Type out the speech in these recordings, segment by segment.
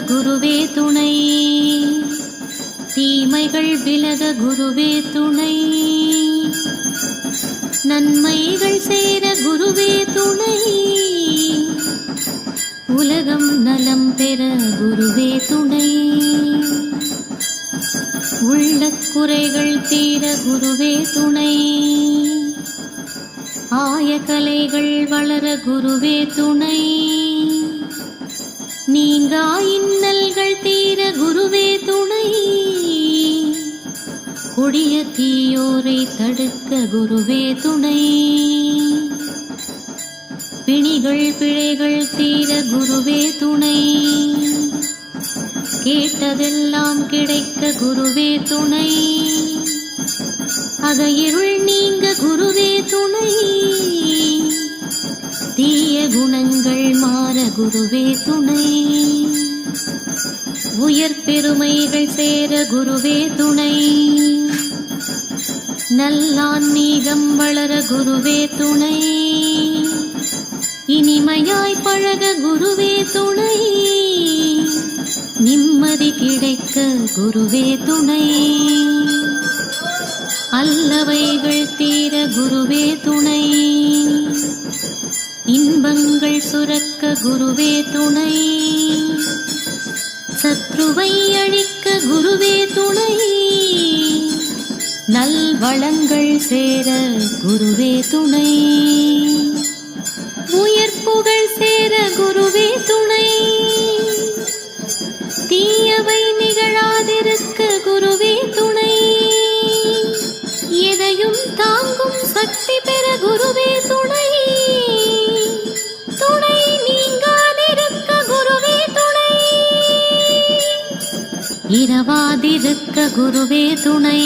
குருவே துணை. தீமைகள் விலக குருவே துணை. நன்மைகள் சேர குருவே துணை. உலகம் நலம் பெற குருவே துணை. உள்ள குறைகள் தீர குருவே துணை. ஆய கலைகள் வளர குருவே துணை. நீங்கா கொடிய தீயோரை தடுக்க குருவே துணை. பிணிகள் பிழைகள் தீர குருவே துணை. கேட்டதெல்லாம் கிடைக்க குருவே துணை. அகையிருள் இருள் நீங்க குருவே துணை. தீய குணங்கள் மாற குருவே துணை. உயர் பெருமைகள் சேர குருவே துணை. நல்லான்மீகம் வளர குருவே துணை. இனிமையாய் பழக குருவே துணை. நிம்மதி கிடைக்க குருவே துணை. அல்லவைகள் தீர குருவே துணை. இன்பங்கள் சுரக்க குருவே துணை. சத்ருவை அழிக்க குருவே நல்வளங்கள் சேர குருவே துணை. உயர் புகழ் சேர குருவே துணை. தீயவை நிகழாதிருக்க குருவே துணை. எதையும் தாங்கும் சக்தி பெற குருவே துணை. துணை நீங்காதிருக்க குருவே துணை. இரவாதிருக்க குருவே துணை.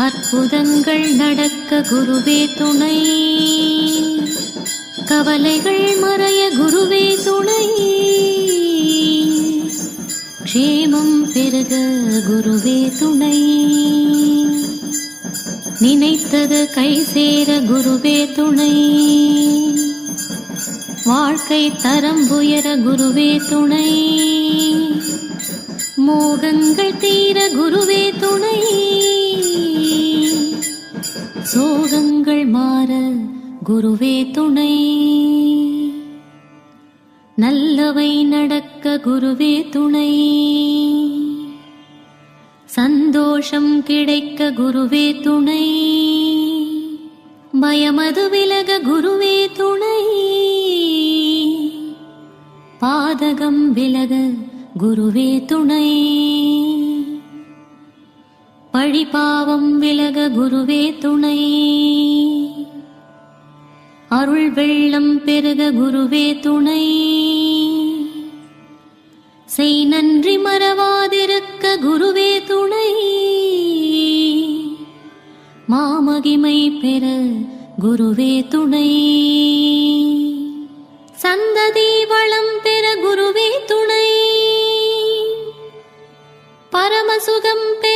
அற்புதங்கள் நடக்க குருவே துணை. கவலைகள் மறைய குருவே துணை. க்ஷேமம் பெருக குருவே துணை. நினைத்தது கை சேர குருவே துணை. வாழ்க்கை தரம் உயர குருவே துணை. மோகங்கள் தீர குருவே துணை. சோகங்கள் மாற குருவே துணை. நல்லவை நடக்க குருவே துணை. சந்தோஷம் கிடைக்க குருவே துணை. பயமது விலக குருவே துணை. பாதகம் விலக குருவே துணை. பழிபாவம் விலக குருவே துணை. அருள் வெள்ளம் பெருக குருவே துணை. செய் நன்றி மறவாதிருக்க குருவே துணை. மாமகிமை பெற குருவே துணை. சந்ததி வளம் பெற குருவே துணை. பரமசுகம் பெற